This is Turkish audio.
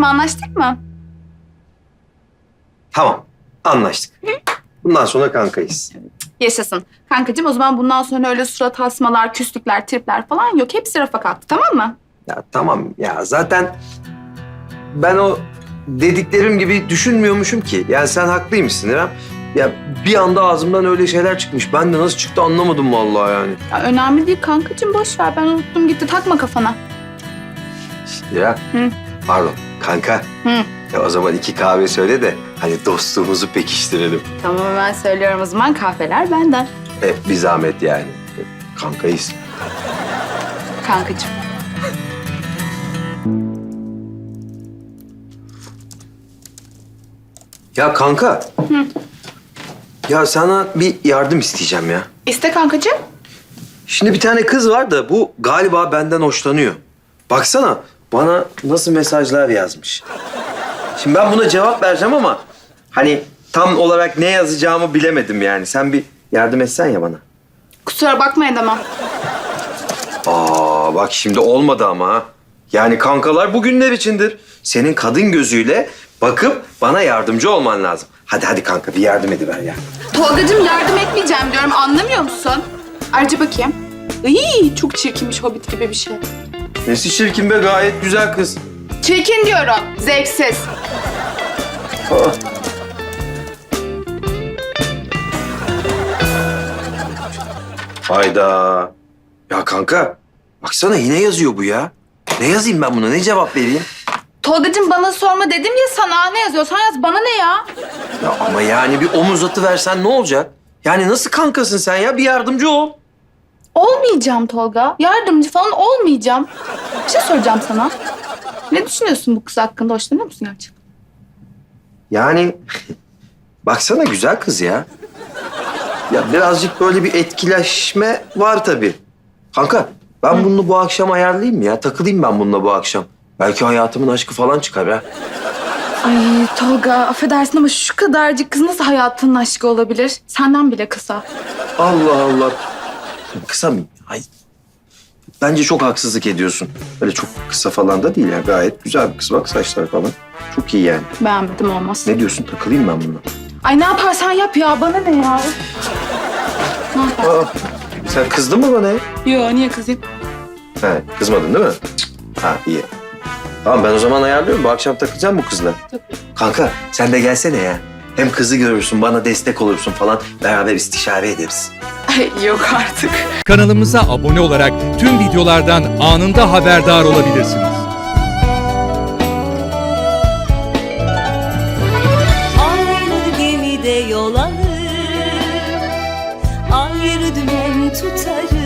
Kankacığım anlaştık mı? Tamam. Anlaştık. Bundan sonra kankayız. Yaşasın. Kankacığım o zaman bundan sonra öyle surat asmalar, küslükler, tripler falan yok. Hepsi rafa kalktı tamam mı? Ya tamam ya zaten ben o dediklerim gibi düşünmüyormuşum ki. Yani sen haklıymışsın İrem. Ya bir anda ağzımdan öyle şeyler çıkmış. Ben de nasıl çıktı anlamadım vallahi yani. Ya, önemli değil kankacığım boş ver. Ben unuttum gitti. Takma kafana. İrem. Hı. Pardon kanka. Hı. Ya o zaman iki kahve söyle de hani dostluğumuzu pekiştirelim. Tamam hemen söylüyorum o zaman kahveler benden. E, bir zahmet yani. E, Kankayız. Kankacığım. Ya kanka. Ya sana bir yardım isteyeceğim ya. İste kankacığım. Şimdi bir tane kız var da bu galiba benden hoşlanıyor. Baksana bana nasıl mesajlar yazmış. Şimdi ben buna cevap vereceğim ama hani tam olarak ne yazacağımı bilemedim yani. Sen bir yardım etsen ya bana. Kusura bakma edemem. Aa bak şimdi olmadı ama ha. Yani kankalar bugünler içindir. Senin kadın gözüyle bakıp bana yardımcı olman lazım. Hadi hadi kanka bir yardım ediver ya. Tolgacığım yardım etmeyeceğim diyorum anlamıyor musun? Ayrıca bakayım. İyi çok çirkinmiş hobbit gibi bir şey. Nesi çirkin be gayet güzel kız. Çirkin diyorum. Zevksiz. Aa. Hayda. Ya kanka baksana yine yazıyor bu ya. Ne yazayım ben buna ne cevap vereyim? Tolgacığım bana sorma dedim ya sana. Ne yazıyorsan yaz. Bana ne ya? Ya ama yani bir omuz atı versen ne olacak? Yani nasıl kankasın sen ya? Bir yardımcı ol. Olmayacağım Tolga. Yardımcı falan olmayacağım. Bir şey soracağım sana. Ne düşünüyorsun bu kız hakkında? Hoşlanıyor musun gerçekten? Yani baksana güzel kız ya. Ya birazcık böyle bir etkileşme var tabii. Kanka ben bunu bu akşam ayarlayayım mı ya? Takılayım ben bununla bu akşam. Belki hayatımın aşkı falan çıkar ha. Ay Tolga affedersin ama şu kadarcık kız nasıl hayatının aşkı olabilir? Senden bile kısa. Allah Allah. Kısa mı? Ay. Bence çok haksızlık ediyorsun. Öyle çok kısa falan da değil ya. Gayet güzel bir kız. Bak saçlar falan. Çok iyi yani. Beğenmedim olmaz. Ne diyorsun? Takılayım ben bununla. Ay ne yaparsan yap ya. Bana ne ya? ne yapar? Aa, sen kızdın mı bana ya? Yo niye kızayım? He, kızmadın değil mi? Ha iyi. Tamam ben o zaman ayarlıyorum. Bu akşam takacağım bu kızla. Kanka sen de gelsene ya. Hem kızı görürsün, bana destek olursun falan. Beraber istişare ederiz. Ay yok artık. Kanalımıza abone olarak tüm videolardan anında haberdar olabilirsiniz. Aynı gemide yol alır Ayrı dümen tutarız